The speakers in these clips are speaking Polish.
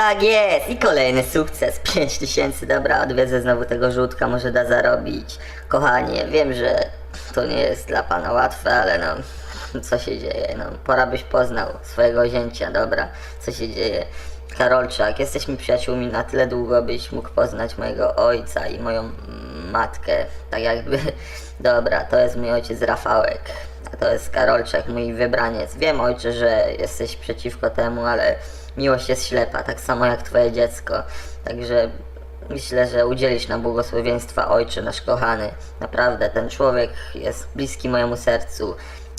Tak jest. I kolejny sukces, 5000, dobra, odwiedzę znowu tego żółtka, może da zarobić. Kochanie, wiem, że to nie jest dla pana łatwe, ale no, co się dzieje, no, pora byś poznał swojego zięcia, dobra, co się dzieje. Karolczak, jesteśmy przyjaciółmi. Na tyle długo, byś mógł poznać mojego ojca i moją matkę, tak jakby, dobra, to jest mój ojciec Rafałek, a to jest Karolczak, mój wybraniec. Wiem, ojcze, że jesteś przeciwko temu, ale miłość jest ślepa, tak samo jak twoje dziecko. Także myślę, że udzielisz nam błogosławieństwa, ojcze nasz kochany. Naprawdę, ten człowiek jest bliski mojemu sercu.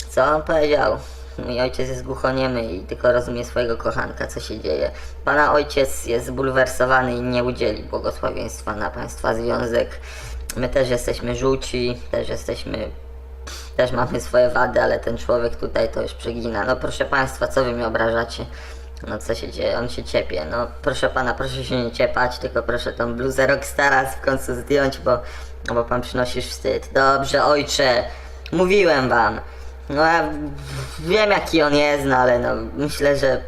Co on powiedział? Mój ojciec jest głuchoniemy i tylko rozumie swojego kochanka, co się dzieje. Pana ojciec jest zbulwersowany i nie udzieli błogosławieństwa na państwa związek. My też jesteśmy żółci, też jesteśmy też mamy swoje wady, ale ten człowiek tutaj to już przegina. No proszę państwa, co wy mi obrażacie? No co się dzieje? On się ciepie. No proszę pana, proszę się nie ciepać, tylko proszę tą bluzę Rockstara w końcu zdjąć, bo, no bo pan przynosisz wstyd. Dobrze, ojcze, mówiłem wam. No ja wiem jaki on jest, no ale no myślę, że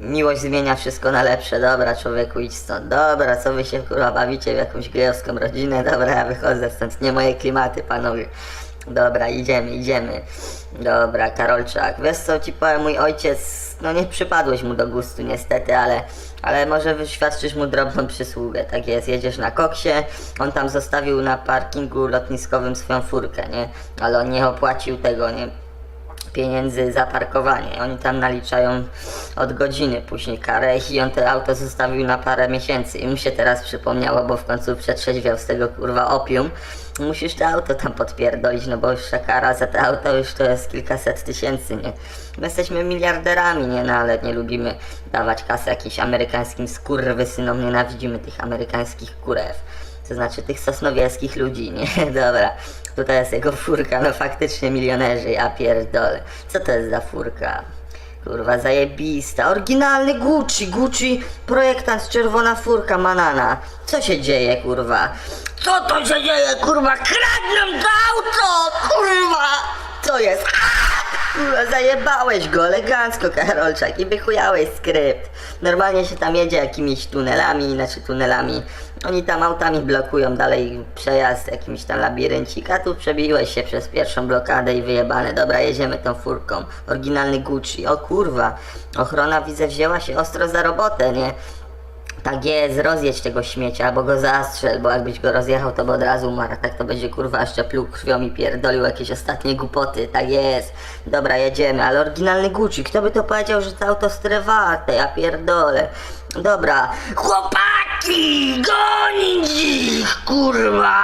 miłość zmienia wszystko na lepsze. Dobra, człowieku, idź stąd. Dobra, co wy się kurwa bawicie w jakąś gejowską rodzinę? Dobra, ja wychodzę stąd. Nie moje klimaty, panowie. Dobra, idziemy, idziemy. Dobra, Karolczak. Wiesz co ci powiem, mój ojciec, no nie przypadłeś mu do gustu niestety, ale, ale może wyświadczysz mu drobną przysługę. Tak jest, jedziesz na koksie, on tam zostawił na parkingu lotniskowym swoją furkę, nie? Ale on nie opłacił tego, nie? Pieniędzy za parkowanie. Oni tam naliczają od godziny później karę i on to auto zostawił na parę miesięcy i mu się teraz przypomniało, bo w końcu przetrzeźwiał z tego kurwa opium. Musisz to auto tam podpierdolić, no bo już ta kara za to auto już to jest kilkaset tysięcy, nie? My jesteśmy miliarderami, nie? No ale nie lubimy dawać kasy jakimś amerykańskim skurwysynom, nienawidzimy tych amerykańskich kurew. To znaczy tych sosnowieskich ludzi, nie? Dobra. Tutaj jest jego furka, no faktycznie milionerzy, ja pierdolę. Co to jest za furka? Kurwa, zajebista. Oryginalny Gucci, Gucci, projektant, czerwona furka, manana. Co się dzieje, kurwa? Co to się dzieje, kurwa? Kradną to auto, kurwa! Co jest? Kurwa, zajebałeś go elegancko, Karolczak, i wychujałeś skrypt. Normalnie się tam jedzie jakimiś tunelami, znaczy tunelami. Oni tam autami blokują dalej przejazd jakimś tam labiryncik, a tu przebiłeś się przez pierwszą blokadę i wyjebane. Dobra, jedziemy tą furką. Oryginalny Gucci. O kurwa, ochrona widzę wzięła się ostro za robotę, nie? Tak jest, rozjedź tego śmiecia, albo go zastrzel, bo jakbyś go rozjechał, to by od razu umarł, tak to będzie kurwa jeszcze pluł krwią i pierdolił jakieś ostatnie głupoty, tak jest. Dobra, jedziemy, ale oryginalny Gucci, kto by to powiedział, że to auto strewate, ja pierdolę. Dobra, chłopaki, gonić kurwa!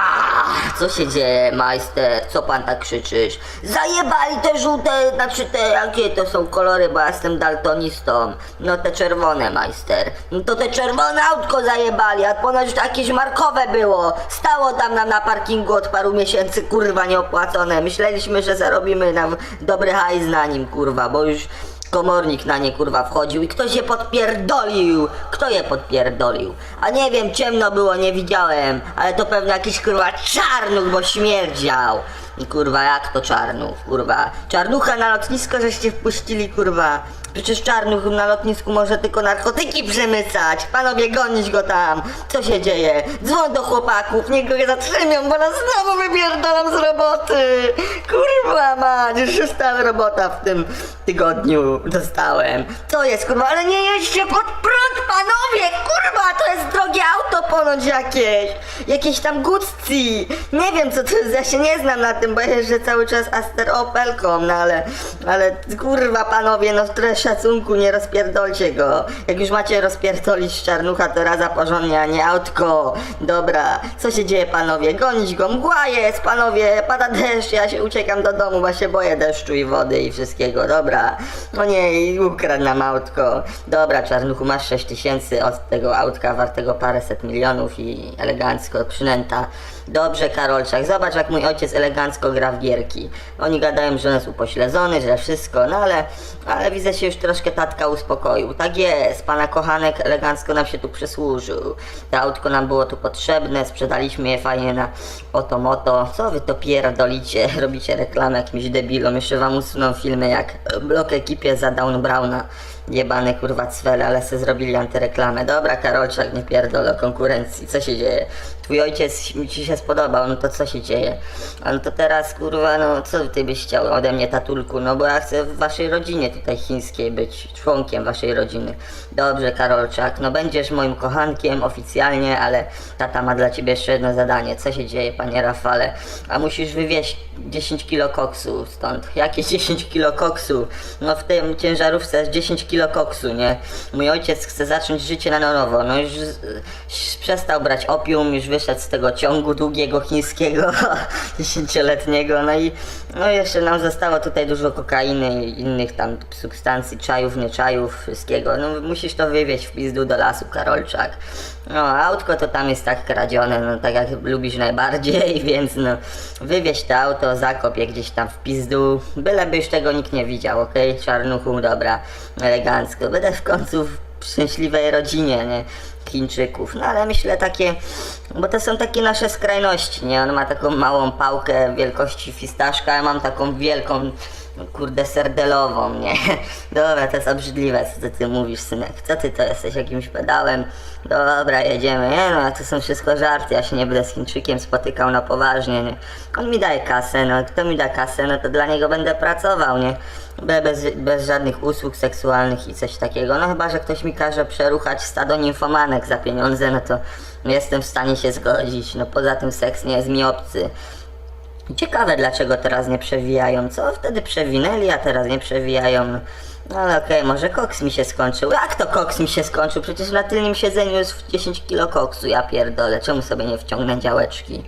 Co się dzieje, majster? Co pan tak krzyczysz? Zajebali te żółte, znaczy te, jakie to są kolory, bo ja jestem daltonistą. No te czerwone, majster. No to te czerwone autko zajebali, a ponoć to jakieś markowe było. Stało tam nam na parkingu od paru miesięcy, kurwa, nieopłacone. Myśleliśmy, że zarobimy nam dobry hajs na nim, kurwa, bo już komornik na nie kurwa wchodził i ktoś je podpierdolił. Kto je podpierdolił? A nie wiem, ciemno było, nie widziałem, ale to pewnie jakiś kurwa czarnuch, bo śmierdział. I kurwa, jak to czarnuch, kurwa? Czarnucha na lotnisko żeście wpuścili, kurwa. Przecież czarnuch na lotnisku może tylko narkotyki przemycać. Panowie, gonić go tam. Co się dzieje? Dzwoń do chłopaków, niech go zatrzymią, bo nas znowu wypierdolam z roboty. Kurwa mać, już szósta robota w tym tygodniu dostałem. Co jest, kurwa? Ale nie jeźdźcie pod prąd, panowie! Kurwa, to jest drogie auto ponoć jakieś. Jakieś tam Gucci. Nie wiem, co to jest, ja się nie znam na tym, bo jeżdżę cały czas Aster Opelką, no ale, ale kurwa, panowie, no trochę szacunku, nie rozpierdolcie go. Jak już macie rozpierdolić czarnucha, to raza porządnie, a nie autko. Dobra, co się dzieje, panowie? Gonić go, mgła jest, panowie, pada deszcz, ja się uciekam do domu, bo się boję deszczu i wody i wszystkiego, dobra. No nie, i ukradł nam autko. Dobra, czarnuchu, masz 6 tysięcy od tego autka wartego paręset milionów i elegancko przynęta. Dobrze, Karolczak, zobacz jak mój ojciec elegancko gra w gierki. Oni gadają, że on jest upośledzony, że wszystko, no ale, ale widzę się już troszkę tatka uspokoił. Tak jest, pana kochanek elegancko nam się tu przysłużył. To autko nam było tu potrzebne, sprzedaliśmy je fajnie na oto moto. Co wy to pierdolicie? Robicie reklamę jakimś debilom, jeszcze wam usuną filmy jak blok ekipie za Down Browna. Jebane kurwa cwele, ale se zrobili antyreklamę. Dobra, Karolczak, nie pierdol o konkurencji. Co się dzieje? Twój ojciec ci się spodobał, no to co się dzieje? A no to teraz kurwa, no co ty byś chciał ode mnie, tatulku? No bo ja chcę w waszej rodzinie tutaj chińskiej być członkiem waszej rodziny. Dobrze, Karolczak, no będziesz moim kochankiem oficjalnie, ale tata ma dla ciebie jeszcze jedno zadanie. Co się dzieje, panie Rafale? A musisz wywieźć 10 kilo koksu stąd. Jakie 10 kilo koksu? No w tym ciężarówce jest 10 kilo koksu, nie? Mój ojciec chce zacząć życie na nowo. No już przestał brać opium, już wyszedł z tego ciągu długiego chińskiego, dziesięcioletniego. No i no jeszcze nam zostało tutaj dużo kokainy i innych tam substancji, czajów, nie czajów, wszystkiego. No musisz to wywieźć w pizdu do lasu, Karolczak. No autko to tam jest tak kradzione, no tak jak lubisz najbardziej, więc no wywieź to auto, zakop je gdzieś tam w pizdu, byleby już tego nikt nie widział, okej? Czarnuchu, dobra, elegancko. Będę w końcu szczęśliwej rodzinie, nie? Chińczyków. No ale myślę takie, bo to są takie nasze skrajności, nie? On ma taką małą pałkę wielkości fistaszka, ja mam taką wielką, no, kurde, serdelową, nie? Dobra, to jest obrzydliwe, co ty, ty mówisz, synek. Co ty to jesteś, jakimś pedałem? Dobra, jedziemy. Nie no, to są wszystko żarty, ja się nie będę z Chińczykiem spotykał na poważnie, nie? On mi daje kasę, no kto mi da kasę, no to dla niego będę pracował, nie? Be- Bez, bez żadnych usług seksualnych i coś takiego. No chyba, że ktoś mi każe przeruchać stado nimfomanek za pieniądze, no to jestem w stanie się zgodzić. No poza tym seks nie jest mi obcy. Ciekawe dlaczego teraz nie przewijają. Co wtedy przewinęli, a teraz nie przewijają. No ale okej, może koks mi się skończył. Jak to koks mi się skończył? Przecież na tylnym siedzeniu jest 10 kilo koksu, ja pierdolę. Czemu sobie nie wciągnę działeczki?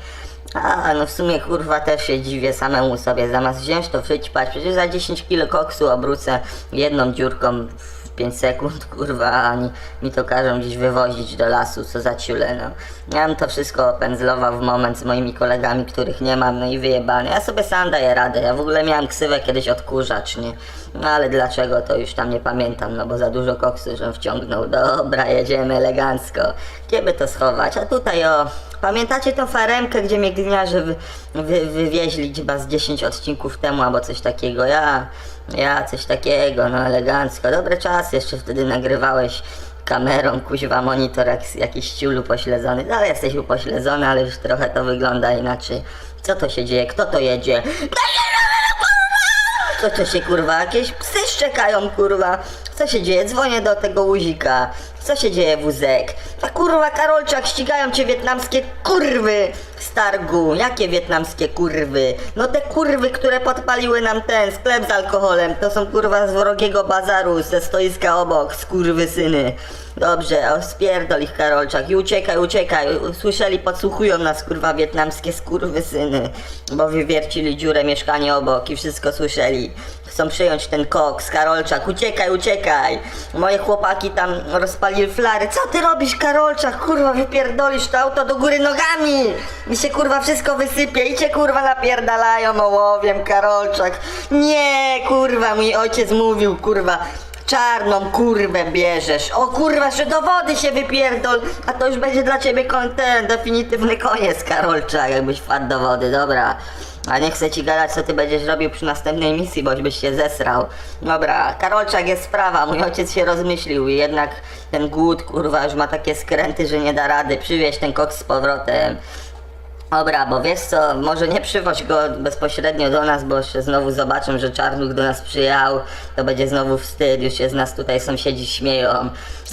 A, no w sumie kurwa też się dziwię samemu sobie, zamiast wziąć to wyćpać, przecież za 10 kilo koksu obrócę jedną dziurką w 5 sekund, kurwa, a oni mi to każą gdzieś wywozić do lasu, co za ciule, no. Ja bym to wszystko pędzlował w moment z moimi kolegami, których nie mam, no i wyjebane. Ja sobie sam daję radę, ja w ogóle miałem ksywę kiedyś odkurzacz, nie? No ale dlaczego, to już tam nie pamiętam, no bo za dużo koksu, żem wciągnął. Dobra, jedziemy elegancko. Gdzie by to schować? A tutaj o... Pamiętacie tą faremkę, gdzie mnie gliniarze wy, wy, wywieźli chyba z 10 odcinków temu albo coś takiego? Ja, ja coś takiego, no elegancko. Dobry czas, jeszcze wtedy nagrywałeś kamerą, kuźwa, monitor jak jakiś ciul upośledzony. Dalej jesteś upośledzony, ale już trochę to wygląda inaczej. Co to się dzieje? Kto to jedzie? Co się kurwa? Jakieś psy szczekają kurwa. Co się dzieje? Dzwonię do tego łuzika. Co się dzieje wózek? A kurwa Karolczak ścigają cię wietnamskie kurwy targu. Jakie wietnamskie kurwy? No te kurwy, które podpaliły nam ten sklep z alkoholem. To są kurwa z wrogiego bazaru ze stoiska obok. Skurwy syny. Dobrze, o, spierdol ich Karolczak i uciekaj, uciekaj. Słyszeli, podsłuchują nas kurwa wietnamskie skurwy syny. Bo wywiercili dziurę mieszkanie obok i wszystko słyszeli. Chcą przyjąć ten koks, Karolczak, uciekaj, uciekaj. Moje chłopaki tam rozpalili flary. Co ty robisz, Karolczak? Kurwa, wypierdolisz to auto do góry nogami. Mi się kurwa wszystko wysypie i cię kurwa napierdalają ołowiem, Karolczak. Nie, kurwa, mój ojciec mówił, kurwa. Czarną kurwę bierzesz. O kurwa, że do wody się wypierdol. A to już będzie dla ciebie ten definitywny koniec, Karolczak, jakbyś wpadł do wody, dobra. A nie chcę ci gadać, co ty będziesz robił przy następnej misji, boś byś się zesrał. Dobra, Karolczak jest sprawa, mój ojciec się rozmyślił i jednak ten głód, kurwa, już ma takie skręty, że nie da rady. Przywieź ten koks z powrotem. Dobra, bo wiesz co, może nie przywoź go bezpośrednio do nas, bo jeszcze znowu zobaczą, że Czarnuch do nas przyjechał, to będzie znowu wstyd, już się z nas tutaj sąsiedzi śmieją.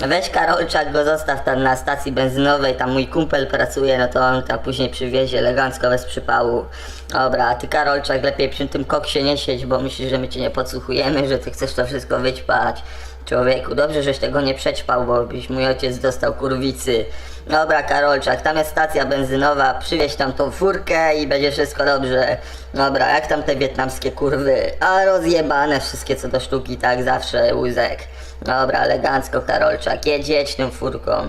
Weź Karolczak, go zostaw tam na stacji benzynowej, tam mój kumpel pracuje, no to on tam później przywiezie elegancko bez przypału. Dobra, a ty Karolczak lepiej przy tym koksie nie siedź, bo myślisz, że my cię nie podsłuchujemy, że ty chcesz to wszystko wyćpać. Człowieku, dobrze, żeś tego nie przećpał, bo byś mój ojciec dostał kurwicy. Dobra, Karolczak, tam jest stacja benzynowa, przywieź tam tą furkę i będzie wszystko dobrze. Dobra, jak tam te wietnamskie kurwy? A rozjebane wszystkie co do sztuki, tak zawsze, łózek. Dobra, elegancko, Karolczak, jedź, tą furką.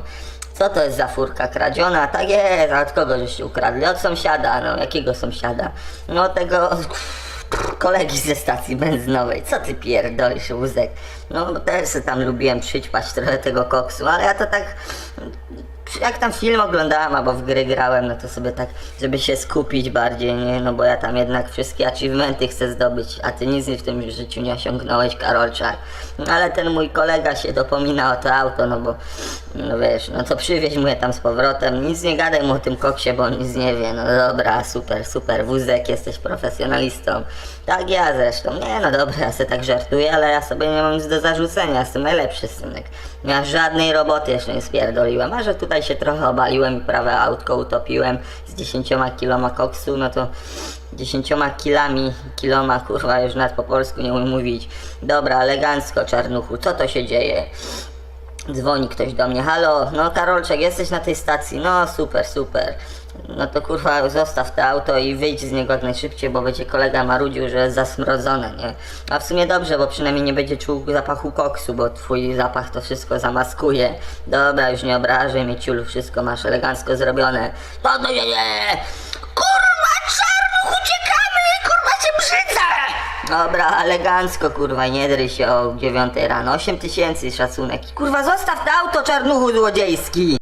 Co to jest za furka kradziona? Tak jest, a od kogo żeście ukradli? Od sąsiada, no jakiego sąsiada? No tego kolegi ze stacji benzynowej. Co ty pierdolisz, łózek? No też tam lubiłem przyćpać trochę tego koksu, ale ja to tak jak tam film oglądałem albo w gry grałem, no to sobie tak, żeby się skupić bardziej, nie? No bo ja tam jednak wszystkie achievementy chcę zdobyć, a ty nic w tym życiu nie osiągnąłeś, Karolczak. No ale ten mój kolega się dopomina o to auto, no bo, no wiesz, no to przywieź mu je tam z powrotem, nic nie gadaj mu o tym koksie, bo on nic nie wie, no dobra, super, super, wózek, jesteś profesjonalistą. Tak ja zresztą, nie no dobra, ja sobie tak żartuję, ale ja sobie nie mam nic do zarzucenia, jestem najlepszy synek. Ja żadnej roboty jeszcze nie spierdoliłem, a że tutaj się trochę obaliłem i prawe autko utopiłem z 10 kiloma koksu, no to 10 kilami, kiloma, kurwa, już nawet po polsku nie umiem mówić. Dobra, elegancko, czarnuchu, co to się dzieje? Dzwoni ktoś do mnie, halo, no Karolczek, jesteś na tej stacji, no super, super. No to kurwa zostaw to auto i wyjdź z niego jak najszybciej, bo będzie kolega marudził, że jest zasmrodzone, nie? A w sumie dobrze, bo przynajmniej nie będzie czuł zapachu koksu, bo twój zapach to wszystko zamaskuje. Dobra, już nie obrażaj mnie ciulu, wszystko masz elegancko zrobione. To to się dzieje! Kurwa, czarnuch, uciekamy! Kurwa, cię brzydzę! Dobra, elegancko, kurwa, nie dry się o 9 rano. 8 tysięcy szacunek. Kurwa, zostaw to auto, czarnuchu złodziejski!